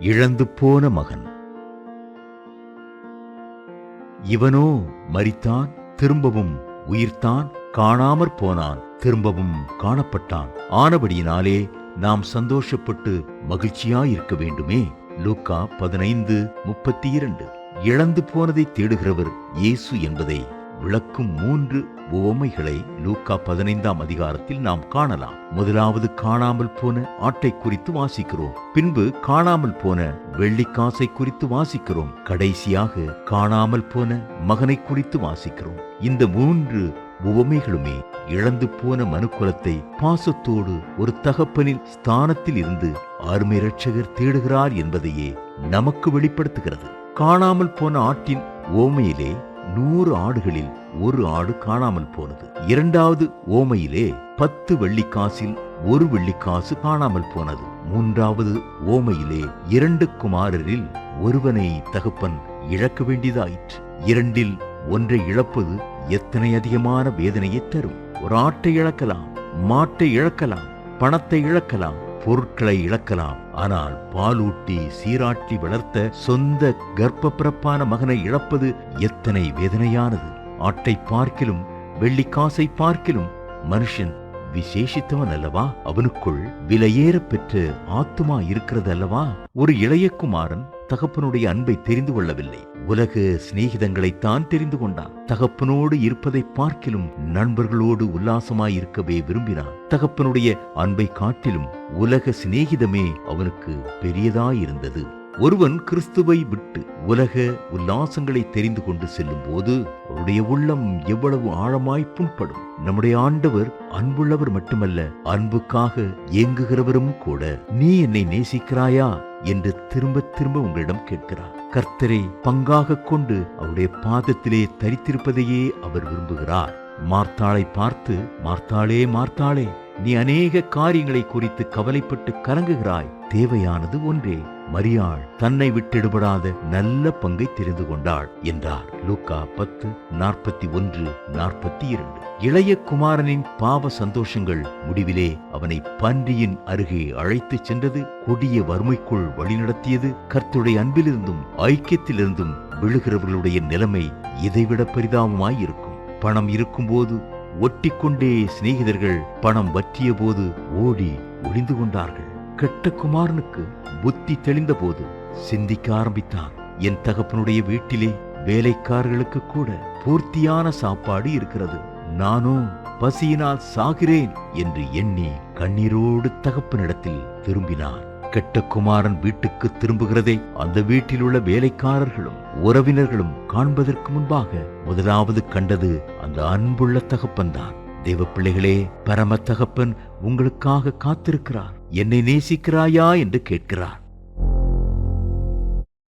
இழந்து போன மகன். இவனோ மறித்தான் திரும்பவும் உயிர்த்தான் காணாமற் போனான் திரும்பவும் காணப்பட்டான். ஆனபடியினாலே நாம் சந்தோஷப்பட்டு மகிழ்ச்சியாயிருக்க வேண்டுமே. லூக்கா பதினைந்து முப்பத்தி இரண்டு. இழந்து போனதை தேடுகிறவர் இயேசு என்பதை விளக்கும் மூன்று உவமைகளை லூக்கா பதினைந்தாம் அதிகாரத்தில் நாம் காணலாம். முதலாவது காணாமல் போன ஆட்டை குறித்து வாசிக்கிறோம். பின்பு காணாமல் போன வெள்ளிக்காசை குறித்து வாசிக்கிறோம். கடைசியாக காணாமல் போன மகனை குறித்து வாசிக்கிறோம். இந்த மூன்று உவமைகளுமே இழந்து போன மனுக்குலத்தை பாசத்தோடு ஒரு தகப்பனின் ஸ்தானத்தில் இருந்து அருமை ரட்சகர் தேடுகிறார் என்பதையே நமக்கு வெளிப்படுத்துகிறது. காணாமல் போன ஆட்டின் ஓமையிலே நூறு ஆடுகளில் ஒரு ஆடு காணாமல் போனது. இரண்டாவது ஓமையிலே பத்து வெள்ளிக்காசில் ஒரு வெள்ளிக்காசு காணாமல் போனது. மூன்றாவது ஓமையிலே இரண்டு குமாரரில் ஒருவனை தகப்பன் இழக்க வேண்டியதாயிற்று. இரண்டில் ஒன்றை இழப்பது எத்தனை அதிகமான வேதனையை தரும்? ஒரு ஆட்டை இழக்கலாம் மாட்டை இழக்கலாம் பணத்தை இழக்கலாம் பொருட்களை இழக்கலாம். ஆனால் பாலூட்டி சீராட்டி வளர்த்த சொந்த கர்ப்ப பிறப்பான மகனை இழப்பது எத்தனை வேதனையானது. ஆட்டை பார்க்கிலும் வெள்ளிக்காசை பார்க்கிலும் மனுஷன் விசேஷித்தவன் அல்லவா? அவனுக்குள் விலையேற பெற்று ஆத்துமா இருக்கிறது அல்லவா? ஒரு இளைய குமாரன் தகப்பனுடைய அன்பை தெரிந்து கொள்ளவில்லை. உலக சிநேகிதங்களைத்தான் தெரிந்து கொண்டான். தகப்பனோடு இருப்பதை பார்க்கிலும் நண்பர்களோடு உல்லாசமாய் இருக்கவே விரும்பினான். தகப்பனுடைய அன்பை காட்டிலும் உலக சிநேகிதமே அவனுக்கு பெரியதாயிருந்தது. ஒருவன் கிறிஸ்துவை விட்டு உலக உல்லாசங்களை தெரிந்து கொண்டு செல்லும் போது அவருடைய உள்ளம் எவ்வளவு ஆழமாய் புண்படும். நம்முடைய ஆண்டவர் அன்புள்ளவர் மட்டுமல்ல அன்புக்காக இயங்குகிறவரும் கூட நீ என்னை நேசிக்கிறாயா என்று திரும்ப திரும்ப உங்களிடம் கேட்கிறார். கர்த்தரை பங்காக கொண்டு அவருடைய பாதத்திலே தரித்திருப்பதையே அவர் விரும்புகிறார். மார்த்தாளை பார்த்து மார்த்தாளே மார்த்தாளே நீ அநேக காரியங்களை குறித்து கவலைப்பட்டு கலங்குகிறாய். தேவையானது ஒன்றே. மரியாள் தன்னை விட்டெடுபடாத நல்ல பங்கை தெரிந்து கொண்டாள் என்றார். லூக்கா பத்து நாற்பத்தி ஒன்று நாற்பத்தி இரண்டு. இளைய குமாரனின் பாவ சந்தோஷங்கள் முடிவிலே அவனை பன்றியின் அருகே அழைத்துச் சென்றது. கொடிய வறுமைக்குள் வழிநடத்தியது கர்த்துடைய அன்பிலிருந்தும் ஐக்கியத்திலிருந்தும் விழுகிறவர்களுடைய நிலைமை இதைவிட பரிதாபமாயிருக்கும் பணம் இருக்கும்போது ஒட்டிக்கொண்டே சிநேகிதர்கள் பணம் வற்றிய போது ஓடி ஒளிந்து கொண்டார்கள். கெட்ட குமாரனுக்கு புத்தி தெளிந்தபோது சிந்திக்க ஆரம்பித்தான். என் தகப்பனுடைய வீட்டிலே வேலைக்காரர்களுக்கு கூட பூர்த்தியான சாப்பாடு இருக்கிறது. நானும் பசியினால் சாகிறேன் என்று எண்ணி கண்ணீரோடு தகப்பனிடத்தில் திரும்பினான். கெட்ட குமாரன் வீட்டுக்கு திரும்புகிறதை அந்த வீட்டில் உள்ள வேலைக்காரர்களும் உறவினர்களும் காண்பதற்கு முன்பாக முதலாவது கண்டது அந்த அன்புள்ள தகப்பன்தான். தேவ பிள்ளைகளே பரம தகப்பன் உங்களுக்காக காத்திருக்கிறார். என்னை நேசிக்கிறாயா என்று கேட்கிறார்